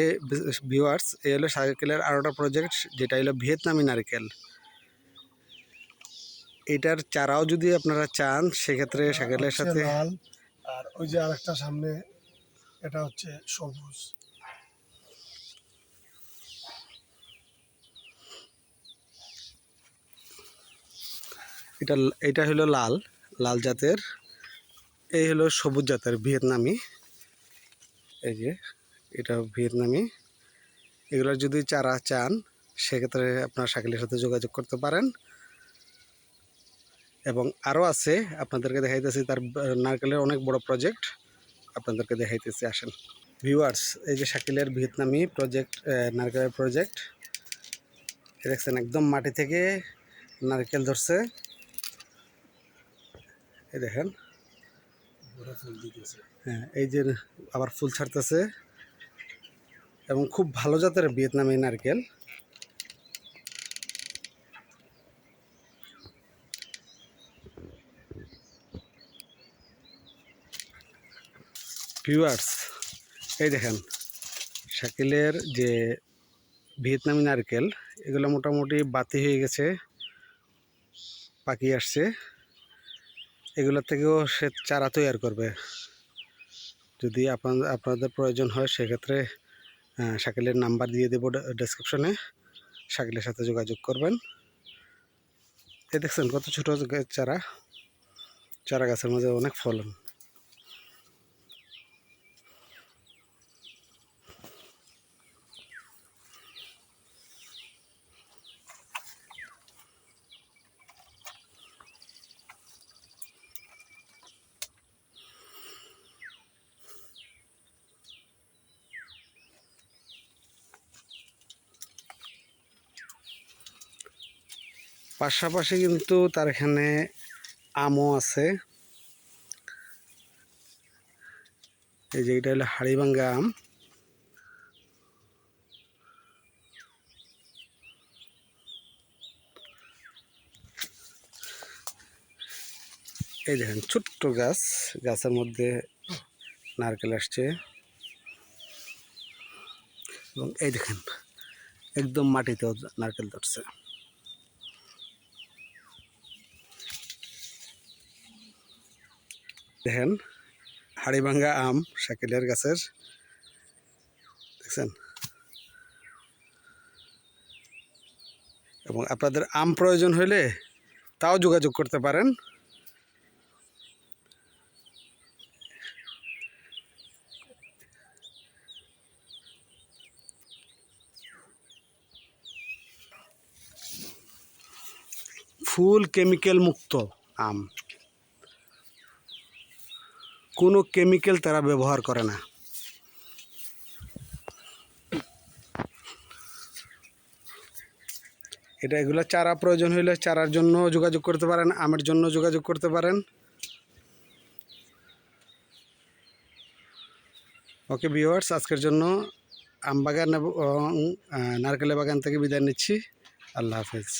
এ viewers এ হলো সাইকেলের আরোটা project যেটা হলো ভিয়েতনামি নারকেল। এটার চারাও যদি আপনারা চান সেক্ষেত্রে সাইকেলের সাথে আর ওই যে আরেকটা সামনে এটা হচ্ছে সবুজ। এটা এটা হলো লাল লাল জাতের। এই হলো সবুজ জাতের ভিয়েতনামি। এই যে এটা ভিয়েতনামি। এগুলোর যদি চারা চান, সেক্ষেত্রে আপনার শাকিলের সাথে যোগাযোগ করতে পারেন। এবং আরও আছে, আপনাদেরকে দেখাইতেছি তার নারকেলের অনেক বড় প্রজেক্ট আপনাদেরকে দেখাইতেছি, আসেন। ভিউয়ার্স এই যে শাকিলের ভিয়েতনামি প্রজেক্ট নারকেলের প্রজেক্ট দেখছেন, একদম মাটি থেকে নারকেল ধরছে। এই দেখেন। হ্যাঁ এই যে আবার ফুল ছাড়তেছে। এবং খুব ভালো জাতের ভিয়েতনামি নারকেল। ভিউয়ার্স এই দেখেন, শাকিলের যে ভিয়েতনামি নারকেল, এগুলো মোটামুটি বাতি হয়ে গেছে পাকি আসছে। এগুলোর থেকেও সে চারা তৈরি করবে। যদি আপনাদের প্রয়োজন হয়, সেক্ষেত্রে শাকিলের নাম্বার দিয়ে দেবো ডেসক্রিপশনে শাকিলের সাথে যোগাযোগ করবেন। এ দেখছেন কত ছোটো চারা। চারা গাছের মধ্যে অনেক ফলন। পাশাপাশি কিন্তু তার এখানে আমও আছে। এই যে এটা হলো হাড়িভাঙ্গা আম। এই দেখেন, ছোট্ট গাছ, গাছের মধ্যে নারকেল আসছে। এবং এই দেখেন, একদম মাটিতেও নারকেল ধরছে। দেখেন, হাড়িভাঙ্গা আম শাকিলের গাছের, দেখছেন? এবং আপনাদের আম প্রয়োজন হলে তাও যোগাযোগ করতে পারেন। ফুল কেমিক্যাল মুক্ত আম। কোনো কেমিক্যাল তারা ব্যবহার করে না। এটা এগুলো চারা প্রয়োজন হলে চারার জন্য যোগাযোগ করতে পারেন, আমের জন্য যোগাযোগ করতে পারেন। ওকে ভিউয়ার্স, আজকের জন্য আম বাগান এবং নারকেলের বাগান থেকে বিদায় নিচ্ছি। আল্লাহ হাফেজ।